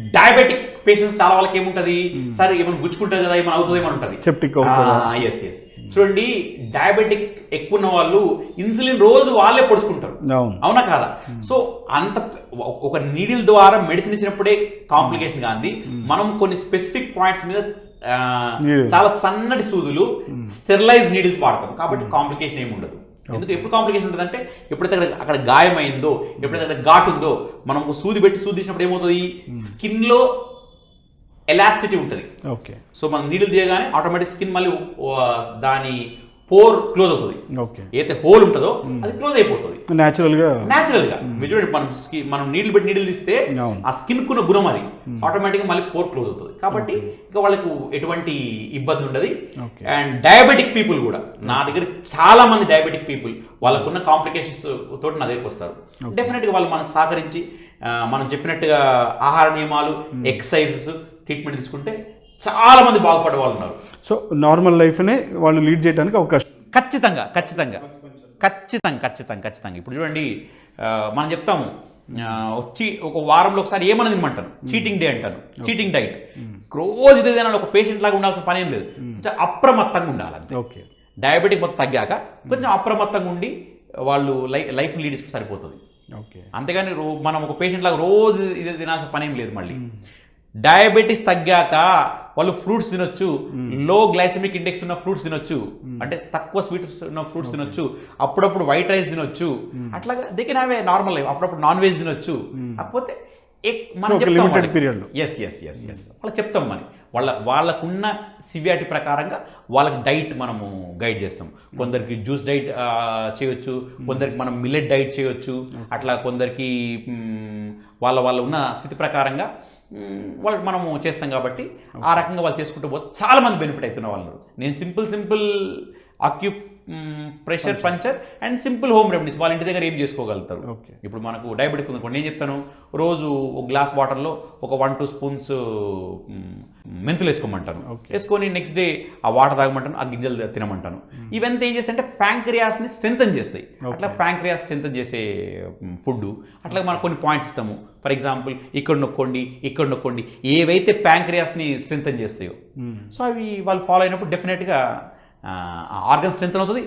Diabetic patients చాలా వాళ్ళకి ఏముంటది? సరే ఏమైనా గుచ్చుకుంటుంది కదా? ఏమైనా అవుతుంది ఏమైనా ఉంటుంది. అవుతుందా? ఎస్ ఎస్ చూడండి డయాబెటిక్ ఎక్కువ ఉన్న వాళ్ళు ఇన్సులిన్ రోజు వాళ్ళే పొడుచుకుంటారు. అవును. కాదా? సో అంత ఒక- నీడిల్ ద్వారా మెడిసిన్ ఇచ్చినప్పుడే కాంప్లికేషన్ కాంది మనం కొన్ని స్పెసిఫిక్ పాయింట్స్ మీద. చాలా సన్నటి సూదులు స్టెరిలైజ్ నీడిల్స్ వాడతాం. కాబట్టి కాంప్లికేషన్ ఏమి ఉండదు. ఎందుకు ఎప్పుడు కాంప్లికేషన్ ఉంటుంది అంటే ఎప్పుడైతే అక్కడ అక్కడ గాయమైందో ఎప్పుడైతే అక్కడ ఘాటు ఉందో మనం ఒక సూది పెట్టి సూది తీసినప్పుడు ఏమవుతుంది? స్కిన్లో ఎలాస్టిటీ ఉంటుంది. ఓకే సో మనం నీడిల్ తీయగానే ఆటోమేటిక్ స్కిన్ మళ్ళీ దాని పోర్ క్లోజ్ అవుతుంది. ఓకే. ఏదైతే హోల్ ఉంటుందో అది క్లోజ్ అయిపోతుంది. న్యాచురల్గా న్యాచురల్గా చూడండి మనం మనం నీళ్ళు పెట్టి నీళ్ళు తీస్తే. ఆ స్కిన్ కున్న గుణం అది. ఆటోమేటిక్గా మళ్ళీ పోర్ క్లోజ్ అవుతుంది. కాబట్టి ఇంకా వాళ్ళకు ఎటువంటి ఇబ్బంది ఉండదు. అండ్ డయాబెటిక్ పీపుల్ కూడా నా దగ్గర చాలా మంది డయాబెటిక్ పీపుల్ వాళ్ళకున్న కాంప్లికేషన్స్ తోటి నా దగ్గరికి వస్తారు. డెఫినెట్గా వాళ్ళు మనకు సహకరించి మనం చెప్పినట్టుగా ఆహార నియమాలు ఎక్సర్సైజెస్ ట్రీట్మెంట్ తీసుకుంటే చాలా మంది బాగుపడే వాళ్ళు ఉన్నారు. సో నార్మల్ లైఫ్నే వాళ్ళు లీడ్ చేయడానికి అవకాశం. ఖచ్చితంగా ఖచ్చితంగా ఖచ్చితంగా ఖచ్చితంగా ఖచ్చితంగా. ఇప్పుడు చూడండి మనం చెప్తాము వచ్చి ఒక వారంలో ఒకసారి ఏమని తినమంటాను చీటింగ్ డే అంటాను చీటింగ్ డైట్ రోజు ఇదే తినాలి ఒక పేషెంట్ లాగా ఉండాల్సిన పని ఏం లేదు. కొంచెం అప్రమత్తంగా ఉండాలి అంతే ఓకే. డయాబెటిక్ మొత్తం తగ్గాక కొంచెం అప్రమత్తంగా ఉండి వాళ్ళు లై లైఫ్ లీడ్ సరిపోతుంది. ఓకే. అంతేగాని మనం ఒక పేషెంట్ లాగా రోజు ఇదే తినాల్సిన పని ఏం లేదు మళ్ళీ. డయాబెటీస్ తగ్గాక వాళ్ళు ఫ్రూట్స్ తినొచ్చు. లో గ్లైసమిక్ ఇండెక్స్ ఉన్న ఫ్రూట్స్ తినొచ్చు. అంటే తక్కువ స్వీట్స్ ఉన్న ఫ్రూట్స్ తినొచ్చు. అప్పుడప్పుడు వైట్ రైస్ తినొచ్చు. అట్లాగా they can have a normal life అప్పుడప్పుడు నాన్ వెజ్ తినొచ్చు. కాకపోతే మనం చెప్తాం. ఎస్ ఎస్ ఎస్ ఎస్ వాళ్ళకి చెప్తాం మరి. వాళ్ళ వాళ్ళకున్న సివియారిటీ ప్రకారంగా వాళ్ళకి డైట్ మనము గైడ్ చేస్తాం. కొందరికి జ్యూస్ డైట్ చేయొచ్చు. కొందరికి మనం మిల్లెట్ డైట్ చేయొచ్చు. అట్లా కొందరికి వాళ్ళ వాళ్ళ ఉన్న స్థితి ప్రకారంగా వాళ్ళకి మనము చేస్తాం కాబట్టి ఆ రకంగా వాళ్ళు చేసుకుంటూ పోతే చాలా మంది బెనిఫిట్ అవుతున్న వాళ్ళు. నేను simple simple acupressure puncture and simple home remedies. వాళ్ళ ఇంటి దగ్గర ఏం చేసుకోగలుగుతారు? ఇప్పుడు మనకు డయాబెటిక్ ఉంది నేను చెప్తాను రోజు ఒక గ్లాస్ వాటర్లో ఒక వన్ టూ స్పూన్స్ మెంతులు వేసుకోమంటాను. వేసుకొని నెక్స్ట్ డే ఆ వాటర్ తాగమంటాను ఆ గింజలు తినమంటాను. ఇవన్నీ ఏం చేస్తాయి అంటే ప్యాంక్రియాస్ని స్ట్రెంథన్ చేస్తాయి. అట్లా ప్యాంక్రియాస్ స్ట్రెంథన్ చేసే ఫుడ్ అట్లా మనం కొన్ని పాయింట్స్ ఇస్తాము. ఫర్ ఎగ్జాంపుల్ ఇక్కడ నొక్కండి ఇక్కడ నొక్కండి ఏవైతే ప్యాంక్రియాస్ని స్ట్రెంథన్ చేస్తాయో. సో అవి వాళ్ళు ఫాలో అయినప్పుడు డెఫినెట్గా ఆర్గన్ స్ట్రెంథన్ అవుతుంది.